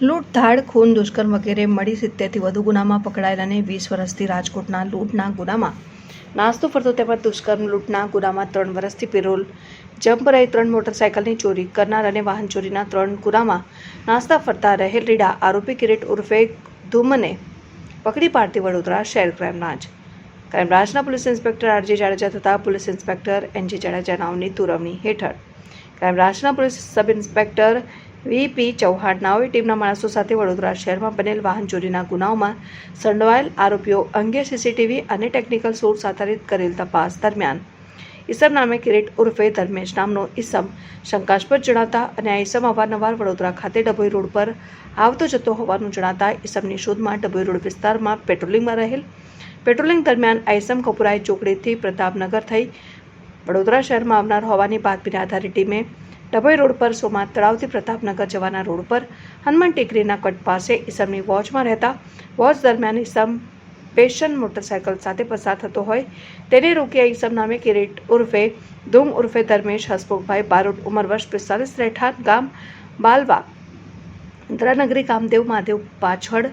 લૂંટ ધાડ ખૂન દુષ્કર્મ વગેરે મળી સિત્તેરથી વધુ ગુનામાં પકડાયેલા અને વીસ વર્ષથી રાજકોટના લૂંટના ગુનામાં નાસ્તો ફરતો તેમજ દુષ્કર્મ લૂંટના ગુનામાં ત્રણ વર્ષથી પેરોલ જમ્પ રહી ત્રણ મોટરસાયકલની ચોરી કરનાર અને વાહન ચોરીના ત્રણ ગુનામાં નાસ્તા ફરતા રહેલ રીડા આરોપી કિરીટ ઉર્ફે ધુમને પકડી પાડતી વડોદરા શહેર ક્રાઇમ બ્રાન્ચ ક્રાઇમ બ્રાન્ચના police inspector R J Jadeja તથા પોલીસ ઇન્સ્પેક્ટર એનજી જાડેજા નામની તુરવણી હેઠળ. ક્રાઇમ બ્રાન્ચના police sub inspector VP Chauhan નાવી ટીમના માણસો સાથે વડોદરા શહેરમાં બનેલ વાહન ચોરીના ગુનાઓમાં સંડોવાયેલ આરોપીઓ અંગે સીસીટીવી અને ટેકનિકલ સોર્સ આધારિત કરેલ તપાસ દરમિયાન. ઈસમ નામે કિરીટ ઉર્ફે ધર્મેશ નામનો ઈસમ શંકાસ્પદ જણાતા અને આ ઈસમ અવારનવાર વડોદરા ખાતે ડભોઈ રોડ પર આવતો જતો હોવાનું જણાતા ઈસમની શોધમાં ડભોઈ રોડ વિસ્તારમાં પેટ્રોલિંગમાં રહેલ. પેટ્રોલિંગ દરમિયાન આ ઈસમ કપુરાઈ ચોકડીથી પ્રતાપનગર થઈ વડોદરા શહેરમાં આવનાર હોવાની બાતમીના આધારે ટીમે ડભોઈ રોડ પર સોમા તળાવથી પ્રતાપનગર જવાના રોડ પર હનુમાન ટેકરીના કટ પાસે ઈસમની વોચમાં રહેતા વોચ દરમિયાન ઈસમ પેશન મોટરસાયકલ સાથે પસાર થતો હોય તેને રોકી ઈસમ નામે કિરીટ ઉર્ફે ધૂમ ઉર્ફે ધર્મેશ હસમુખભાઈ બારોટ ઉંમર વર્ષ પિસ્તાલીસ, રહેઠાણ ગામ બાલવા. ઇન્દ્રાનગરી કામદેવ મહાદેવ પાછળ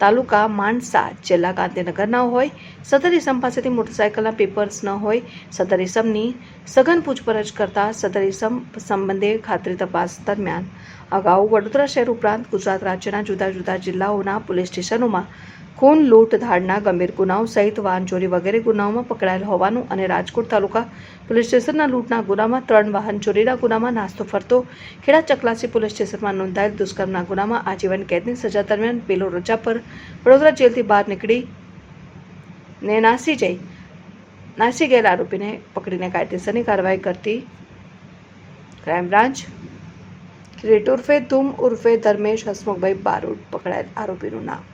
તાલુકા માણસા જિલ્લા ગાંધીનગરના હોય, સદર ઇસમ પાસેથી મોટરસાયકલના પેપર્સ ન હોય, સદર ઇસમની સઘન પૂછપરછ કરતા સદર ઇસમ સંબંધે ખાતરી તપાસ દરમિયાન. અગાઉ વડોદરા શહેર ઉપરાંત ગુજરાત રાજ્યના જુદા જુદા જિલ્લાઓના પોલીસ સ્ટેશનોમાં ખૂન લૂંટ ધાડના ગંભીર ગુનાઓ સહિત વાહન ચોરી વગેરે ગુનાઓમાં પકડાયેલ હોવાનું અને રાજકોટ તાલુકા પોલીસ સ્ટેશનના લૂંટના ગુનામાં ત્રણ વાહન ચોરીના ગુનામાં નાસ્તો ફરતો, ખેડા ચકલાસી પોલીસ સ્ટેશનમાં નોંધાયેલ દુષ્કર્મના ગુનામાં આજીવન કેદની સજા દરમિયાન પેલો રજા પર વડોદરા જેલથી બહાર નીકળી ને નાસી જઈ, નાસી ગયેલા આરોપીને પકડીને કાયદેસરની કાર્યવાહી કરતી ક્રાઇમ બ્રાન્ચ. કિરીટ ઉર્ફે ધૂમ ઉર્ફે ધર્મેશ હસમુખભાઈ બારોટ પકડાયેલ આરોપીનું નામ.